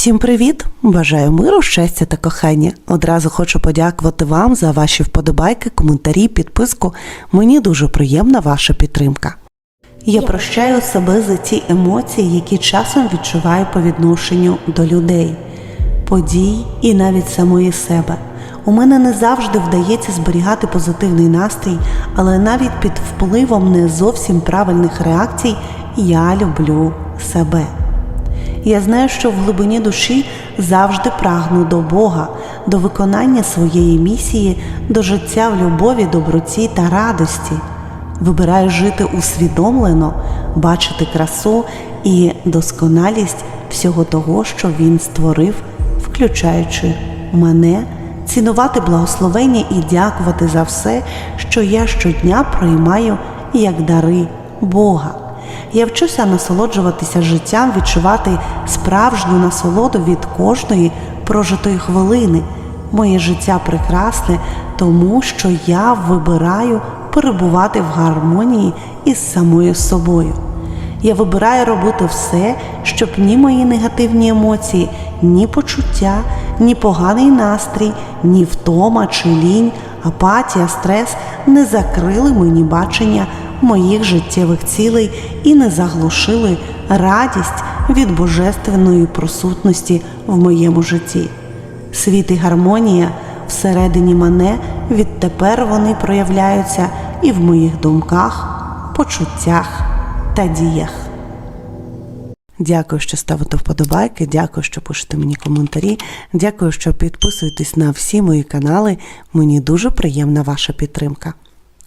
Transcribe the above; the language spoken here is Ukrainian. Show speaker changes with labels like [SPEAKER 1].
[SPEAKER 1] Всім привіт! Бажаю миру, щастя та кохання. Одразу хочу подякувати вам за ваші вподобайки, коментарі, підписку. Мені дуже приємна ваша підтримка. Я прощаю себе за ті емоції, які часом відчуваю по відношенню до людей, подій і навіть самої себе. У мене не завжди вдається зберігати позитивний настрій, але навіть під впливом не зовсім правильних реакцій я люблю себе. Я знаю, що в глибині душі завжди прагну до Бога, до виконання своєї місії, до життя в любові, доброті та радості. Вибираю жити усвідомлено, бачити красу і досконалість всього того, що він створив, включаючи мене, цінувати благословення і дякувати за все, що я щодня приймаю як дари Бога. Я вчуся насолоджуватися життям, відчувати справжню насолоду від кожної прожитої хвилини. Моє життя прекрасне, тому що я вибираю перебувати в гармонії із самою собою. Я вибираю робити все, щоб ні мої негативні емоції, ні почуття, ні поганий настрій, ні втома чи лінь, апатія, стрес не закрили мені бачення моїх життєвих цілей і не заглушили радість від божественної присутності в моєму житті. Світ і гармонія всередині мене відтепер вони проявляються і в моїх думках, почуттях та діях. Дякую, що ставите вподобайки. Дякую, що пишете мені коментарі. Дякую, що підписуєтесь на всі мої канали. Мені дуже приємна ваша підтримка.